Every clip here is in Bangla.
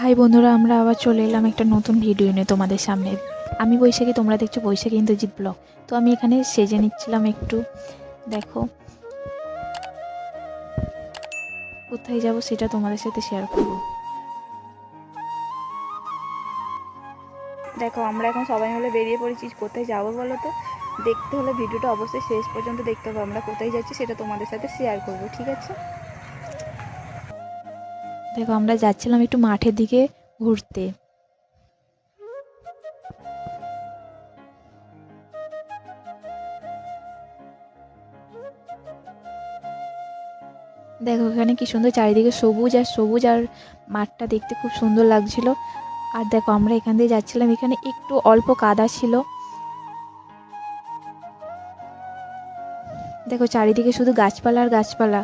হাই বন্ধুরা, আমরা আবার চলে এলাম একটা নতুন ভিডিও নিয়ে তোমাদের সামনে। আমি বৈশাখী, তোমরা দেখছ বৈশাখী ইন্দ্রজিৎ ব্লগ। তো আমি এখানে সেজে নিচ্ছিলাম একটু। দেখো, কোথায় যাব সেটা তোমাদের সাথে শেয়ার করব। দেখো, আমরা এখন সবাই মিলে বেরিয়ে পড়েছি। কোথায় যাব বলো তো? দেখতে হলে ভিডিওটা অবশ্যই শেষ পর্যন্ত দেখতে হবে। আমরা কোথায় যাচ্ছি সেটা তোমাদের সাথে শেয়ার করব, ঠিক আছে? দেখো, আমরা যাচ্ছিলাম একটু মাঠের দিকে ঘুরতে। দেখো, এখানে কি সুন্দর চারিদিকে সবুজ আর সবুজ আর মাঠটা দেখতে খুব সুন্দর লাগছিল। আর দেখো, আমরা এখান দিয়ে যাচ্ছিলাম, এখানে একটু অল্প কাদা ছিল। দেখো, চারিদিকে শুধু গাছপালা আর গাছপালা।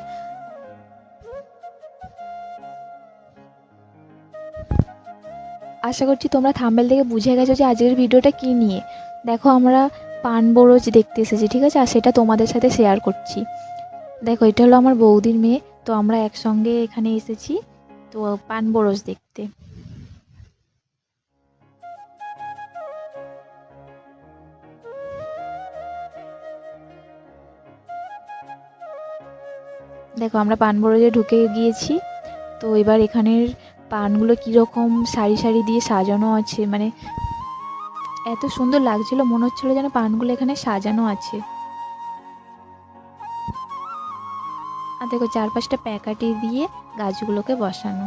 আশা করছি তোমরা থাম্বেল থেকে বুঝে গেছো যে আজকের ভিডিওটা কী নিয়ে। দেখো আমরা পান বরজ দেখতে এসেছি, ঠিক আছে? আর সেটা তোমাদের সাথে শেয়ার করছি। দেখো, এটা হলো আমার বৌদির মেয়ে। তো আমরা একসঙ্গে এখানে এসেছি। তো পান বরজ দেখতে। দেখো, আমরা পান বরজে ঢুকে গিয়েছি। তো এবার এখানের পানগুলো কীরকম সারি সারি দিয়ে সাজানো আছে মানে এত সুন্দর লাগছিল, মনে হচ্ছিল যেন পানগুলো এখানে সাজানো আছে। আর দেখো চারপাশটা প্যাকাটি দিয়ে গাছগুলোকে বসানো।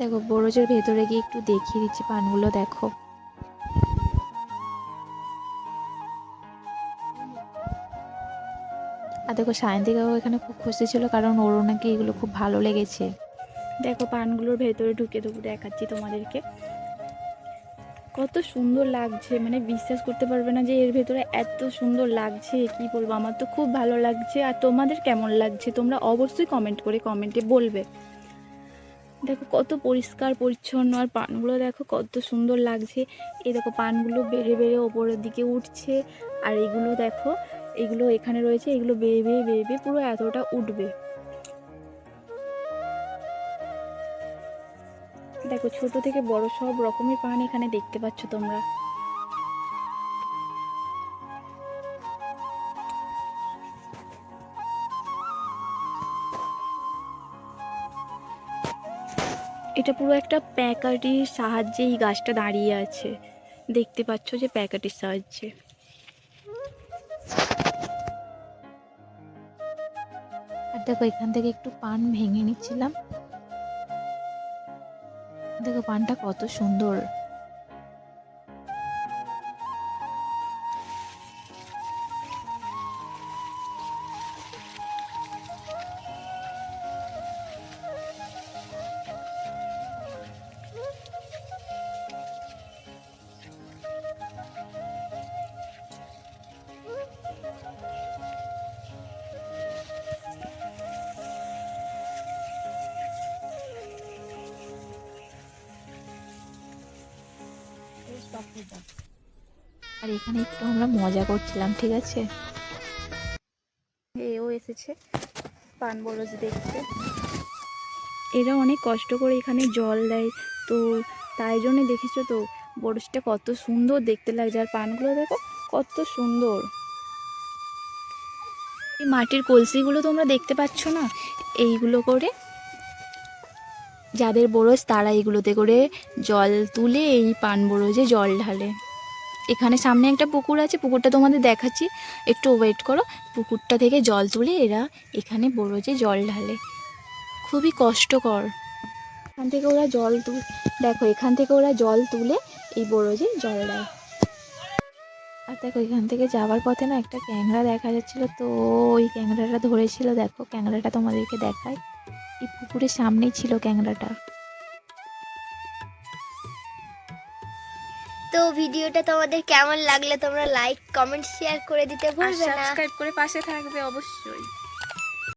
দেখো, বরজের ভেতরে গিয়ে একটু দেখিয়ে দিচ্ছি পানগুলো, দেখো। আর দেখো, সায়ন্তিকাও এখানে খুব খুশি ছিল কারণ ওরও নাকি এগুলো খুব ভালো লেগেছে। দেখো, পানগুলোর ভেতরে ঢুকে ঢুকে দেখাচ্ছি তোমাদেরকে। কত সুন্দর লাগছে মানে বিশ্বাস করতে পারবে না যে এর ভেতরে এত সুন্দর লাগছে, কি বলব? আমার তো খুব ভালো লাগছে। আর তোমাদের কেমন লাগছে? তোমরা অবশ্যই কমেন্ট করে কমেন্টে বলবে। দেখো কত পরিষ্কার, পরিচ্ছন্ন, আর পানগুলো দেখো কত সুন্দর লাগছে। এই দেখো পানগুলো বেড়ে বেড়ে ওপরের দিকে উঠছে, আর এগুলো দেখো, এগুলো এখানে রয়েছে, এগুলো বেয়ে বেয়ে বেয়ে বেয়ে পুরো এতটা উঠবে। দেখো ছোট থেকে বড় সব রকমের পান এখানে দেখতে পাচ্ছ তোমরা। এটা পুরো একটা প্যাকাটির সাহায্যে এই গাছটা দাঁড়িয়ে আছে। দেখতে পাচ্ছ যে প্যাকাটির সাহায্যে। আর দেখো, এখান থেকে একটু পান ভেঙে নিচ্ছিলাম। দেখো, পানটা কত সুন্দর। আর এখানে একটু আমরা মজা করছিলাম ঠিক আছে? এও এসেছে পান বরজ দেখতে। এরা অনেক কষ্ট করে এখানে জল দেয় তো তাই জন্য দেখেছ তো বরজটা কত সুন্দর দেখতে লাগছে। আর পানগুলো দেখো কত সুন্দর। এই মাটির কলসিগুলো তোমরা দেখতে পাচ্ছ না? এইগুলো করে যাদের বরজ তারা এগুলোতে করে জল তুলে এই পান বরজে জল ঢালে। এখানে সামনে একটা পুকুর আছে, পুকুরটা তোমাদের দেখাচ্ছি। একটু ওয়েট করো, পুকুরটা থেকে জল তুলে এরা এখানে বরজে জল ঢালে। খুবই কষ্টকর। এখান থেকে ওরা জল তুল দেখো, এখান থেকে ওরা জল তুলে এই বরজে জল দেয় আর দেখো, এখান থেকে যাওয়ার পথে না একটা ক্যাংড়া দেখা যাচ্ছিল। তো ওই ক্যাংড়াটা ধরেছিল, দেখো ক্যাংড়াটা তোমাদেরকে দেখায়। এই পুকুরের সামনেই ছিল ক্যাংরাটা। তো ভিডিওটা তোমাদের কেমন লাগলে তোমরা লাইক কমেন্ট শেয়ার করে দিতে ভুলবে না। সাবস্ক্রাইব করে পাশে থাকবে অবশ্যই।